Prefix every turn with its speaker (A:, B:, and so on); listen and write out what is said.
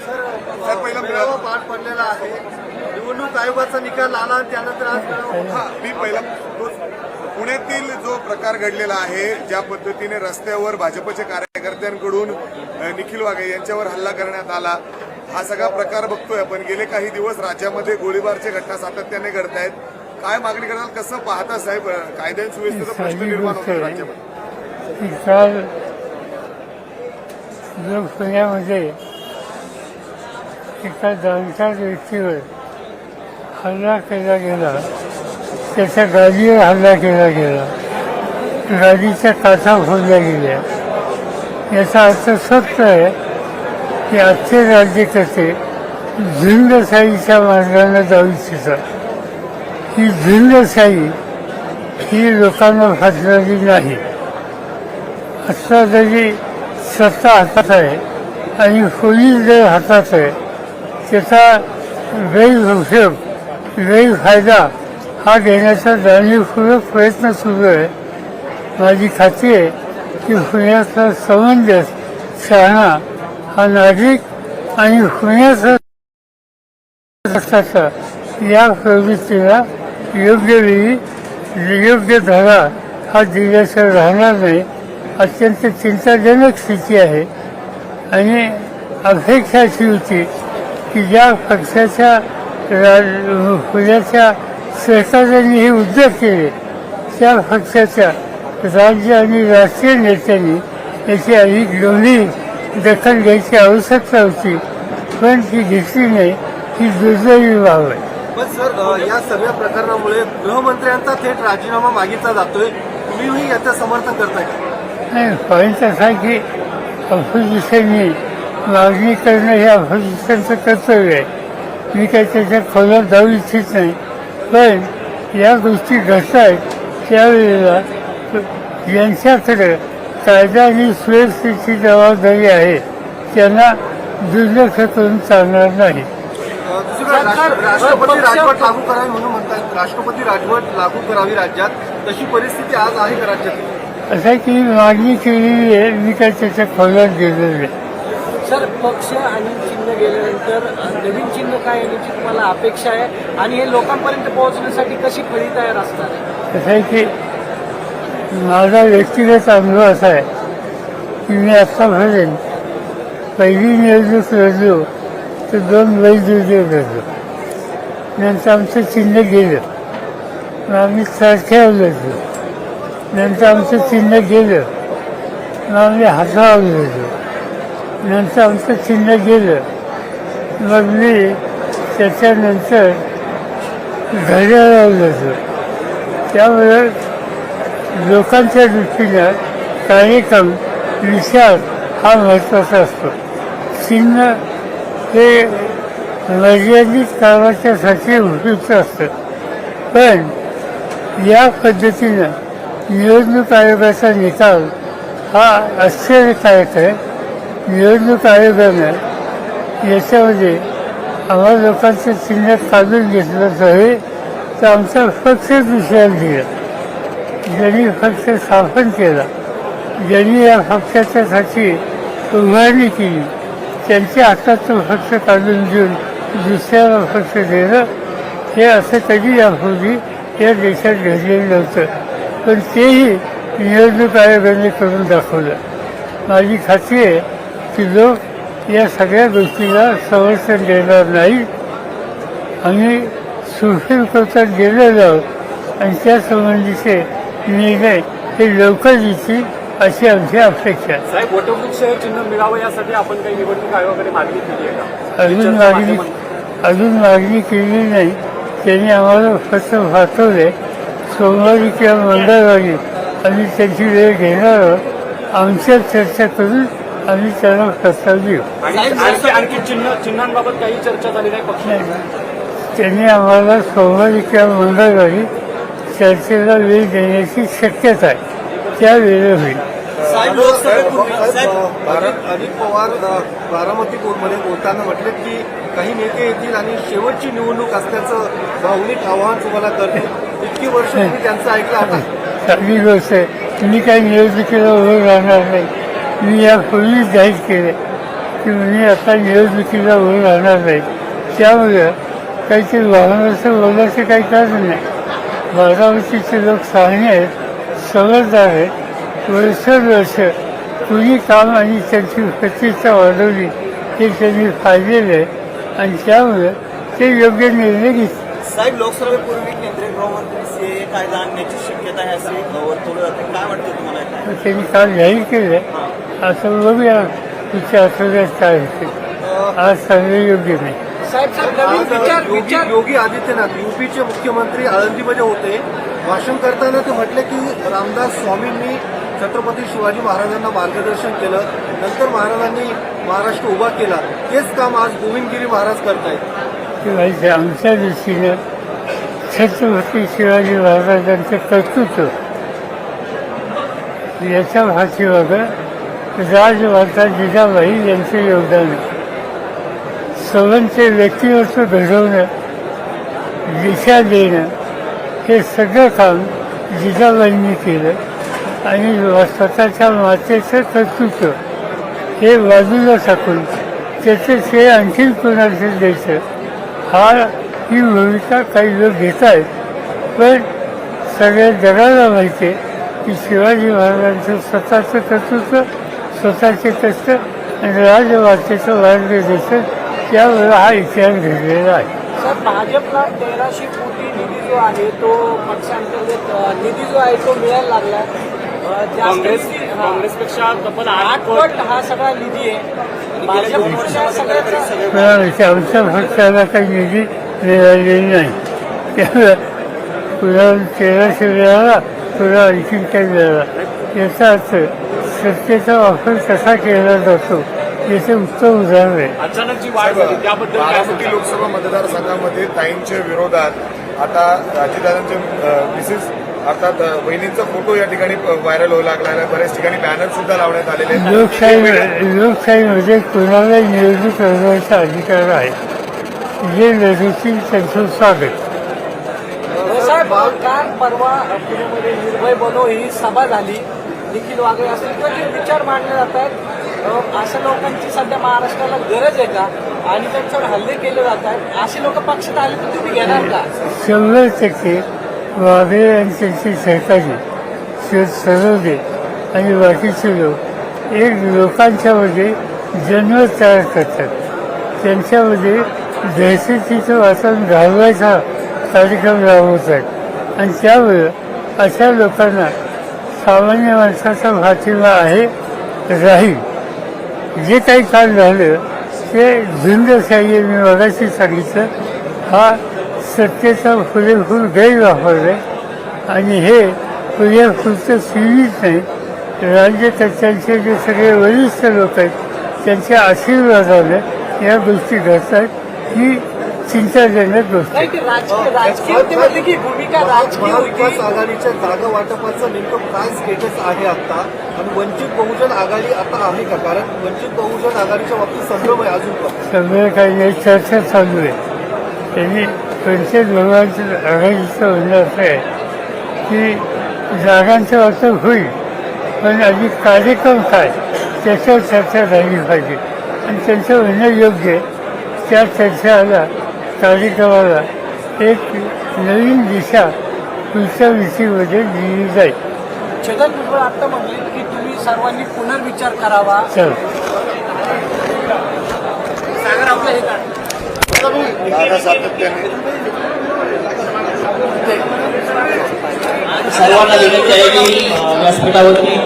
A: Sir पहिला
B: मेळावा पाठ पडलेला आहे निवडणूक आयोगाचा निकाल आला त्यानंतर आज
A: हा मी पहिला पुण्यातील जो प्रकार घडलेला आहे ज्या पद्धतीने रस्त्यावर भाजपच्या कार्यकर्त्यांकडून निखिल वाघे यांच्यावर हल्ला करण्यात आला. हा सगळा प्रकार बघतोय आपण गेले काही दिवस राज्यामध्ये गोळीबारच्या घटना सातत्याने घडत आहेत काय मागणी करणार कसं पाहता साहेब अ, सुव्यवस्थेचा प्रश्न निर्माण होतो राज्यामध्ये
C: काल जो पुण्यामध्ये एका जाणकार व्यक्तीवर हल्ला केला गेला. त्याच्या गाडीवर हल्ला केला गेला. गाडीच्या काचा फोडल्या गेल्या. याचा अर्थ सत्य आहे की आजचे राज्यकर्ते झुंडशाहीच्या मार्गाने जाऊ इच्छितात. ही झुंडशाही ही लोकांना फासणारी नाही. आत्ता त्याची सत्ता हातात आहे आणि पोलीस जर हातात आहे त्याचा गैरउपयोग गैरफायदा हा घेण्याचा जाणीवपूर्वक प्रयत्न सुरू आहे. माझी खात्री आहे की पुण्याचा समंजस शहाणा हा नागरिक आणि पुण्याचा या प्रवृत्तीला योग्य वेळी योग्य धडा हा दिल्याशिवाय राहणार नाही. अत्यंत चिंताजनक स्थिती आहे. आणि अपेक्षा अशी होती की ज्या पक्षाच्या रा- पुण्याच्या सरकारने हे उद्योग केले त्या पक्षाच्या राज्य आणि राष्ट्रीय नेत्यांनी याची अधिक दोन्ही दखल घ्यायची आवश्यकता होती. पण ती घेतली नाही ही दुर्दैवी बाब आहे.
B: पण सर या सगळ्या प्रकरणामुळे गृहमंत्र्यांचा थेट राजीनामा मागितला जातोय. तुम्ही याचं समर्थन करताय का?
C: नाही पॉईंट असा आहे की अपोजिशननी मागणी करणं हे अपोजिशनचं कर्तव्य आहे. मी काही त्याच्या खोलात जाऊ इच्छित नाही. पण या गोष्टी घडत आहेत त्यावेळेला यांच्याकडे कायदा आणि सुव्यवस्थेची जबाबदारी आहे. त्यांना दुर्लक्ष करून चालणार नाही.
B: राष्ट्रपती राजवट लागू करावी म्हणून म्हणतात. राष्ट्रपती राजवट लागू करावी राज्यात. तशी परिस्थिती आज आहे का राज्यात?
C: असं आहे की मागणी केलेली आहे मी काही त्याच्या खोलात गेलेलं नाही
D: सर पक्ष आणि चिन्ह गेल्यानंतर नवीन चिन्ह काय येण्याची तुम्हाला अपेक्षा आहे आणि हे लोकांपर्यंत पोहोचण्यासाठी कशी फळी तयार असणार आहे
C: कसं आहे की माझा व्यक्तिगत अनुभव असा आहे की मी आत्तापर्यंत पहिली निवडणूक लढलो तर दोन वैद्युतीय लढलो नंतर आमचं चिन्ह गेलं मग आम्ही सारख्यावर लढलो नंतर आमचं चिन्ह गेलं. मग आम्ही हातावर लढलो नंतर आमचं चिन्ह गेलं. मग मी त्याच्यानंतर घड्याळावर लढलो त्यामुळे लोकांच्या दृष्टीनं कार्यक्रम विचार हा महत्त्वाचा असतो. चिन्ह हे मर्यादित कामाच्यासाठी उपयुक्त असतं. पण या पद्धतीनं निवडणूक आयोगाचा निकाल हा आश्चर्यकारक आहे. निवडणूक आयोगानं याच्यामध्ये आम्हा लोकांचं चिन्ह काढून घेतलं तर तर आमचा पक्ष दुसऱ्याला दिला. ज्यांनी पक्ष स्थापन केला ज्यांनी या पक्षाच्यासाठी उभारणी केली त्यांच्या हातात तो पक्ष काढून देऊन दुसऱ्याला पक्ष देणं हे असं कधी यापूर्वी या देशात घडलेलं नव्हतं. पण तेही निवडणूक आयोगाने करून दाखवलं. माझी खात्री आहे की लोक या सगळ्या गोष्टीला समर्थन देणार नाही. आम्ही सुप्रीम कोर्टात गेलेलो आहोत आणि त्यासंबंधीचे निर्णय हे लवकर येतील अशी आमची अपेक्षा आहे.
E: साहेब वटवृक्ष चिन्ह मिळावं यासाठी आपण काही निवडणूक आयोगाकडे मागणी केली आहे का?
C: अजून मागणी अजून मागणी केली नाही. त्यांनी आम्हाला फक्त पाठवले. सोमवारी किंवा मंगळवारी आम्ही त्याची वेळ घेणार आहोत. आमच्यात चर्चा करून आम्ही त्यांना प्रस्ताव देऊ
E: आणि आणखी चिन्ह चिन्हांबाबत काही चर्चा झाली नाही पक्ष
C: त्यांनी आम्हाला सोमवारी किंवा मंगळवारी चर्चेला वेळ देण्याची शक्यता आहे. त्या वेळेला होईल.
B: अजित पवार बारामती कोर्टमध्ये बोलताना म्हटले की काही नेते येतील आणि शेवटची निवडणूक असल्याचं भावनिक आवाहन तुम्हाला करते इतकी वर्ष तुम्ही त्यांचं ऐकलं आता
C: चांगली गोष्ट आहे. मी काही निवडणुकीला उभं राहणार नाही. मी यापूर्वीच जाहीर केले की मी आता निवडणुकीला उभं राहणार नाही. त्यामुळे काहीतरी वाहनाचं बोलायचं काही कारण नाही. बारामतीचे लोक शहाणे आहेत समजदार आहेत. वर्षानुवर्ष कुणी काम आणि त्यांची प्रतिष्ठा वाढवली हे त्यांनी पाहिलेलं आहे. आणि त्यामुळे ते योग्य निर्णय घेतले.
F: साहेब लोकसभेपूर्वी गृहमंत्री सीए कायदा आणण्याची शक्यता आहे असे वर्तवलं जाते. काय वाटतं तुम्हाला काय
C: त्यांनी काल जाहीर केलं. असं बघूया पुढच्या आठवड्यात काय होते. आज सांगणं योग्य नाही.
D: साहेब साहेब नवीन विचार
B: आज योगी
D: विचार
B: योगी आदित्यनाथ युपीचे मुख्यमंत्री आळंदीमध्ये होते. भाषण करताना ते म्हटले की रामदास स्वामींनी छत्रपती शिवाजी महाराजांना मार्गदर्शन केलं. नंतर महाराजांनी महाराष्ट्र उभा केला. तेच काम आज गोविंदगिरी महाराज करतायत.
C: आमच्या दृष्टीनं छत्रपती शिवाजी महाराजांचं कर्तृत्व याच्या भाषेवर राजमाता जिजाबाई यांचं योगदान. सर्वांचे व्यक्तिमत्व घडवणं दिशा देणं हे सगळं काम जिजाबाईंनी केलं. आणि स्वतःच्या मातेचं कर्तृत्व हे बाजूला टाकून त्याचं श्रेय आणखीन कोणाचं द्यायचं? हा ही भूमिका काही लोक घेत आहेत पण सगळ्या जगाला माहिती आहे की शिवाजी महाराजांचं स्वतःचं कर्तृत्व स्वतःचे कष्ट आणि राजमातेचं मार्गदर्शन त्यामुळे हा इतिहास घडलेला आहे.
D: सर भाजपला तेराशे कोटी निधी जो आहे तो पक्षांतर्गत निधी जो आहे तो मिळायला लागला.
E: काँग्रेस
D: हा.
E: काँग्रेसपेक्षा तब्बल आठ
D: आठ
E: पट
D: पट हा सगळा निधी आहे. सगळ्याचा
C: कुणाला आमच्या पक्षाला काही निधी मिळालेली नाही त्यामुळे कुणाला तेराशे मिळाला कुणाला आणखीन काही मिळाला याचा अर्थ सत्तेचा वापर कसा केला जातो याचे उत्तम उदाहरण आहे
E: अचानक जी वाढ झाली त्याबद्दल काय
A: बारामती
E: सांगता?
A: लोकसभा मतदारसंघामध्ये ताईंच्या विरोधात आता अजितदादांचे मिसेस अर्थात अ, बहिणींचा फोटो या ठिकाणी व्हायरल होऊ लागला आहे. बऱ्याच ठिकाणी बॅनर सुद्धा लावण्यात आलेले आहेत.
C: लोकशाही लोकशाहीमध्ये कुणाला निवडणूक लढवायचा अधिकार आहे. जे लढवतील त्यांचं स्वागत.
D: साहेब काल परवा पुण्यामध्ये निर्भय बनो ही सभा झाली. निखिल वागळे असतील किंवा जे विचार मांडले जात आहेत अ, अशा लोकांची सध्या महाराष्ट्राला गरज आहे का? आणि त्यांच्यावर हल्ले केले जात आहेत. असे लोक पक्षात आले तर तुम्ही घेणार का?
C: शंभर टक्के वाघे आणि त्यांचे सहकारी शोध सरवदे आणि बाकीचे लोक एक लोकांच्यामध्ये जन्म तयार करतात. त्यांच्यामध्ये जैसे तिचं वाचन घालवायचा कार्यक्रम राबवत आहेत आणि त्यामुळे अशा लोकांना सामान्य माणसाचा पाठिंबा आहे राहील. जे काही काल झालं ते झुंडशाही मी मगाशी सांगितलं हा सत्तेचा पुरेपूर गैरवापर आहे. आणि हे पुरेपूरचं सीमित नाही राज्यकर्त्यांचे जे सगळे वरिष्ठ लोक आहेत त्यांच्या आशीर्वादाने या गोष्टी घडतात ही गोष्ट
D: राजकीय
B: महाविकास
D: होती.
B: आघाडीच्या जागा वाटपाचं नेमकं काय स्टेटस आहे आता आणि वंचित बहुजन आघाडी आता आहे का? कारण वंचित बहुजन आघाडीच्या बाबतीत संभ्रम आहे अजून पण.
C: सगळं काही एक चर्चा चालू आहे. त्यांनी पंचायत भवनाचं आघाडीचं म्हणणं असं आहे की जागांचं वाटप होईल पण आधी कार्यक्रम काय त्याच्यावर चर्चा झाली पाहिजे. आणि त्यांचं म्हणणं योग्य आहे. त्या चर्चाला कार्यक्रमाला एक नवीन दिशा पुढच्या विषयीमध्ये दिली जाईल.
D: छगन भुजबळ आता म्हणले की तुम्ही सर्वांनी पुनर्विचार करावा.
C: चल.
D: सागर आपलं हे
A: सातत्याने.
G: सर्वांना विनंती आहे की व्यासपीठावरती